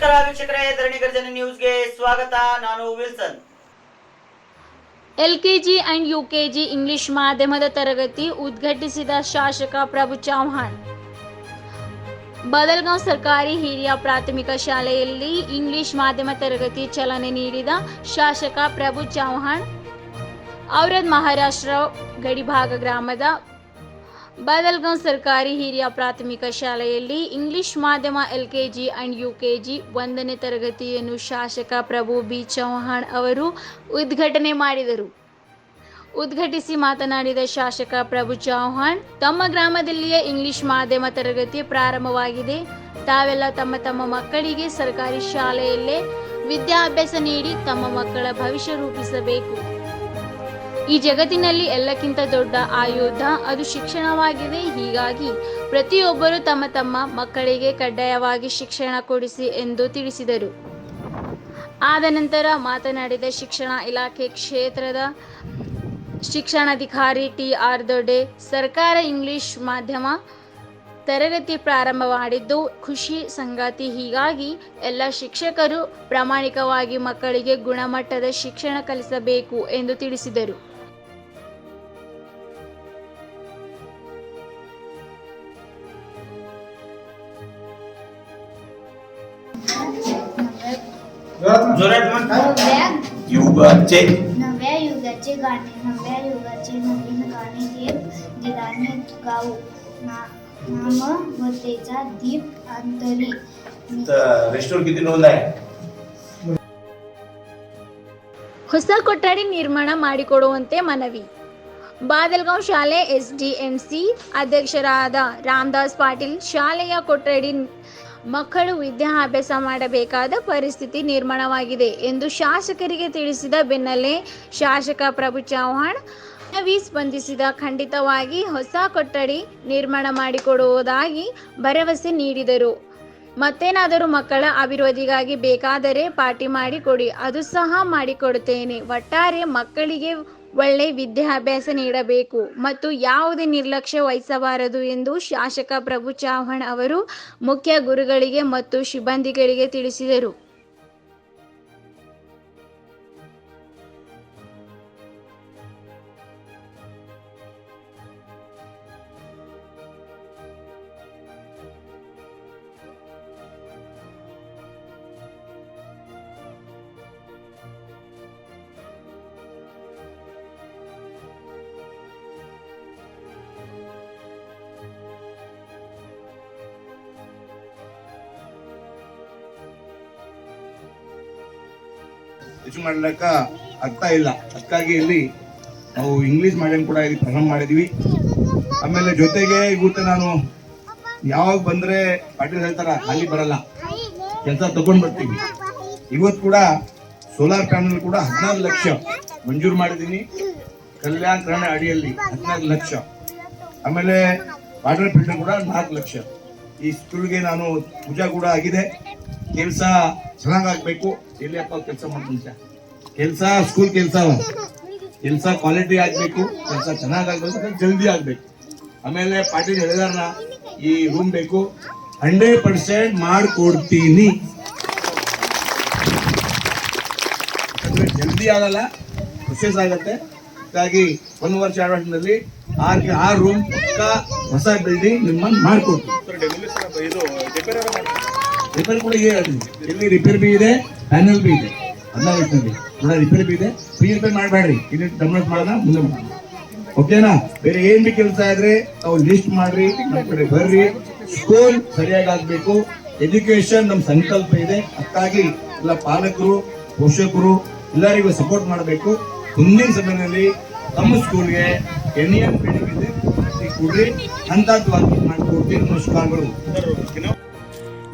ನಮಸ್ಕಾರ ವೀಕ್ಷಕರೇ, ಧರಣಿ ಗರ್ಜನ ನ್ಯೂಸ್ಗೆ ಸ್ವಾಗತ. ನಾನು Wilson. LKG and UKG English ಮಾಧ್ಯಮದ ತರಗತಿ ಉದ್ಘಾಟಿಸಿದ ಶಾಸಕ ಪ್ರಭು ಚೌಹಾಣ್ ಬದಲ್ಗಾಂವ್ ಸರ್ಕಾರಿ ಹಿರಿಯ ಪ್ರಾಥಮಿಕ ಶಾಲೆಯಲ್ಲಿ ಇಂಗ್ಲಿಷ್ ಮಾಧ್ಯಮ ತರಗತಿ ಚಾಲನೆ ನೀಡಿದ ಶಾಸಕ ಪ್ರಭು ಚೌಹಾಣ್ ಔರದ್ ಮಹಾರಾಷ್ಟ್ರ ಗಡಿಭಾಗ ಗ್ರಾಮದ ಬದಲ್ಗಾಂವ್ ಸರ್ಕಾರಿ ಹಿರಿಯ ಪ್ರಾಥಮಿಕ ಶಾಲೆಯಲ್ಲಿ ಇಂಗ್ಲಿಷ್ ಮಾಧ್ಯಮ ಎಲ್ಕೆಜಿ ಅಂಡ್ ಯುಕೆಜಿ ಒಂದನೇ ತರಗತಿಯನ್ನು ಶಾಸಕ ಪ್ರಭು ಬಿ ಚೌಹಾಣ್ ಅವರು ಉದ್ಘಾಟನೆ ಮಾಡಿದರು. ಉದ್ಘಾಟಿಸಿ ಮಾತನಾಡಿದ ಶಾಸಕ ಪ್ರಭು ಚೌಹಾಣ್, ತಮ್ಮ ಗ್ರಾಮದಲ್ಲಿಯೇ ಇಂಗ್ಲಿಷ್ ಮಾಧ್ಯಮ ತರಗತಿ ಪ್ರಾರಂಭವಾಗಿದೆ. ತಾವೆಲ್ಲ ತಮ್ಮ ತಮ್ಮ ಮಕ್ಕಳಿಗೆ ಸರ್ಕಾರಿ ಶಾಲೆಯಲ್ಲೇ ವಿದ್ಯಾಭ್ಯಾಸ ನೀಡಿ ತಮ್ಮ ಮಕ್ಕಳ ಭವಿಷ್ಯ ರೂಪಿಸಬೇಕು. ಈ ಜಗತ್ತಿನಲ್ಲಿ ಎಲ್ಲಕ್ಕಿಂತ ದೊಡ್ಡ ಆಯುಧ ಅದು ಶಿಕ್ಷಣವಾಗಿದೆ. ಹೀಗಾಗಿ ಪ್ರತಿಯೊಬ್ಬರು ತಮ್ಮ ತಮ್ಮ ಮಕ್ಕಳಿಗೆ ಕಡ್ಡಾಯವಾಗಿ ಶಿಕ್ಷಣ ಕೊಡಿಸಿ ಎಂದು ತಿಳಿಸಿದರು. ಆದ ನಂತರ ಮಾತನಾಡಿದ ಶಿಕ್ಷಣ ಇಲಾಖೆ ಕ್ಷೇತ್ರದ ಶಿಕ್ಷಣಾಧಿಕಾರಿ ಟಿ ಆರ್ ದೊಡ್ಡೆ, ಸರ್ಕಾರ ಇಂಗ್ಲಿಷ್ ಮಾಧ್ಯಮ ತರಗತಿ ಪ್ರಾರಂಭ ಮಾಡಿದ್ದು ಖುಷಿ ಸಂಗಾತಿ. ಹೀಗಾಗಿ ಎಲ್ಲ ಶಿಕ್ಷಕರು ಪ್ರಾಮಾಣಿಕವಾಗಿ ಮಕ್ಕಳಿಗೆ ಗುಣಮಟ್ಟದ ಶಿಕ್ಷಣ ಕಲಿಸಬೇಕು ಎಂದು ತಿಳಿಸಿದರು. जोरात म्हण. नव्या युगाचे नव्या युगाचे गाणे नव्या युगाचे नवीन गाणे देव दिलाने गाऊ ना नामवतेचा दीप अंतरी रेस्टोर किती नोंद आहे ಹೊಸ ಕೊಠಡಿ ನಿರ್ಮಾಣ ಮಾಡಿಕೊಡುವಂತೆ ಮನವಿ ಬಾದಲ್ಗಾಂವ್ ಶಾಲೆ ಎಸ್ ಡಿ ಎಂ ಸಿ ಅಧ್ಯಕ್ಷರಾದ ರಾಮದಾಸ್ ಪಾಟೀಲ್ ಶಾಲೆಯ ಕೊಠಡಿ ಮಕ್ಕಳು ವಿದ್ಯಾಭ್ಯಾಸ ಮಾಡಬೇಕಾದ ಪರಿಸ್ಥಿತಿ ನಿರ್ಮಾಣವಾಗಿದೆ ಎಂದು ಶಾಸಕರಿಗೆ ತಿಳಿಸಿದ ಬೆನ್ನಲ್ಲೇ ಶಾಸಕ ಪ್ರಭು ಚೌಹಾಣ್ ಮನವಿ ಸ್ಪಂದಿಸಿದ ಖಂಡಿತವಾಗಿ ಹೊಸ ಕೊಠಡಿ ನಿರ್ಮಾಣ ಮಾಡಿಕೊಡುವುದಾಗಿ ಭರವಸೆ ನೀಡಿದರು. ಮತ್ತೇನಾದರೂ ಮಕ್ಕಳ ಅಭಿವೃದ್ಧಿಗಾಗಿ ಬೇಕಾದರೆ ಪಾರ್ಟಿ ಮಾಡಿಕೊಡಿ, ಅದು ಸಹ ಮಾಡಿಕೊಡುತ್ತೇನೆ. ಒಟ್ಟಾರೆ ಮಕ್ಕಳಿಗೆ ಒಳ್ಳೆ ವಿದ್ಯಾಭ್ಯಾಸ ನೀಡಬೇಕು ಮತ್ತು ಯಾವುದೇ ನಿರ್ಲಕ್ಷ್ಯ ವಹಿಸಬಾರದು ಎಂದು ಶಾಸಕ ಪ್ರಭು ಚೌಹಾಣ್ ಅವರು ಮುಖ್ಯ ಗುರುಗಳಿಗೆ ಮತ್ತು ಸಿಬ್ಬಂದಿಗಳಿಗೆ ತಿಳಿಸಿದರು. ಹೆಚ್ಚು ಮಾಡಲಿಕ್ಕ ಆಗ್ತಾ ಇಲ್ಲ. ಅದಕ್ಕಾಗಿ ಇಲ್ಲಿ ನಾವು ಇಂಗ್ಲೀಷ್ ಮೀಡಿಯಂ ಕೂಡ ಇಲ್ಲಿ ಪ್ರಾರಂಭ ಮಾಡಿದ್ವಿ. ಆಮೇಲೆ ಜೊತೆಗೆ ಇವತ್ತು ನಾನು ಯಾವಾಗ ಬಂದ್ರೆ ಪಾಟೀಲ್ ಹೇಳ್ತಾರ, ಅಲ್ಲಿ ಬರಲ್ಲ. ಕೆಲಸ ತಗೊಂಡ್ ಬರ್ತೀವಿ ಇವತ್ತು ಕೂಡ ಸೋಲಾರ್ ಪ್ಯಾನಲ್ ಕೂಡ ಹದಿನಾರು ಲಕ್ಷ ಮಂಜೂರು ಮಾಡಿದ್ದೀನಿ. ಕಲ್ಯಾಣ ಕರ್ಣ ಅಡಿಯಲ್ಲಿ ಹದಿನಾರು ಲಕ್ಷ. ಆಮೇಲೆ ವಾಟರ್ ಫಿಲ್ಟರ್ ಕೂಡ ನಾಲ್ಕು ಲಕ್ಷ. ಈ ಸ್ಕೂಲ್ಗೆ ನಾನು ಪೂಜಾ ಕೂಡ ಆಗಿದೆ. ಕೆಲಸ ಚೆನ್ನಾಗಾಗ್ಬೇಕು. ಎಲ್ಲಿ ಅಪ್ಪ ಕೆಲಸ ಮಾಡ್ತೀನಿ ಕೆಲಸ ಸ್ಕೂಲ್ ಕೆಲಸ. ಕೆಲಸ ಕ್ವಾಲಿಟಿ ಆಗ್ಬೇಕು, ಕೆಲಸ ಚೆನ್ನಾಗಾಗ್ಬೇಕು ಜಲ್ದಿ ಆಗ್ಬೇಕು. ಆಮೇಲೆ ಪಾಟೀಲ್ ಹೇಳಿದಾರನ, ಈ ರೂಮ್ ಬೇಕು. ಹಂಡ್ರೆಡ್ ಪರ್ಸೆಂಟ್ ಮಾಡಿಕೊಡ್ತೀನಿ. ಜಲ್ದಿ ಆಗಲ್ಲ ಪ್ರೊಸೆಸ್ ಆಗತ್ತೆ. ಹಾಗಾಗಿ ಒಂದು ವರ್ಷ ಎರಡು ವರ್ಷದಲ್ಲಿ ಆರು ಆರು ರೂಮ್ ಹೊಸ ಬಿಲ್ಡಿಂಗ್ ನಿಮ್ಮನ್ನು ಮಾಡ್ಕೊಡ್ತೀನಿ. ರಿಪೇರ್ ಕೂಡ ಇದೆ ಇಲ್ಲಿ ರಿಪೇರ್ ಬಿ ಇದೆ? ಪ್ಯಾನಲ್ ಬಿ ಇದೆ. ಹದಿನಾರು ಲಕ್ಷದಲ್ಲಿ ಕೂಡ ರಿಪೇರ್ ಬಿ ಇದೆ. ಫ್ರೀ ರಿಪೇರ್ ಮಾಡಬೇಡ್ರಿ. ಇಲ್ಲಿ ಡಮ್ನಟ್ ಮಾಡೋಣ ಮುಂದೆ ಮಾಡೋಣ ಓಕೆನಾ ಬೇರೆ ಏನ್ ಬಿ ಕೆಲಸ ಇದ್ರೆ ತಾವು ಲಿಸ್ಟ್ ಮಾಡ್ರಿ, ನಮ್ಮ ಕಡೆ ಬರ್ರಿ. ಸ್ಕೂಲ್ ಸರಿಯಾಗಿ ಆಗ್ಬೇಕು. ಎಜುಕೇಶನ್ ನಮ್ ಸಂಕಲ್ಪ ಇದೆ. ಅದಕ್ಕಾಗಿ ಎಲ್ಲ ಪಾಲಕರು, ಪೋಷಕರು ಎಲ್ಲರಿಗೂ ಸಪೋರ್ಟ್ ಮಾಡಬೇಕು. ಮುಂದಿನ ಸಮಯದಲ್ಲಿ ನಮ್ಮ ಸ್ಕೂಲ್ಗೆ ಎನ್ ಎಂ ಇದೆ. ಕೊಡ್ರಿ. ಹಂತವಾಗಿ ಮಾಡ್ಕೊಡ್ತೀನಿ ನಮಸ್ಕಾರಗಳು.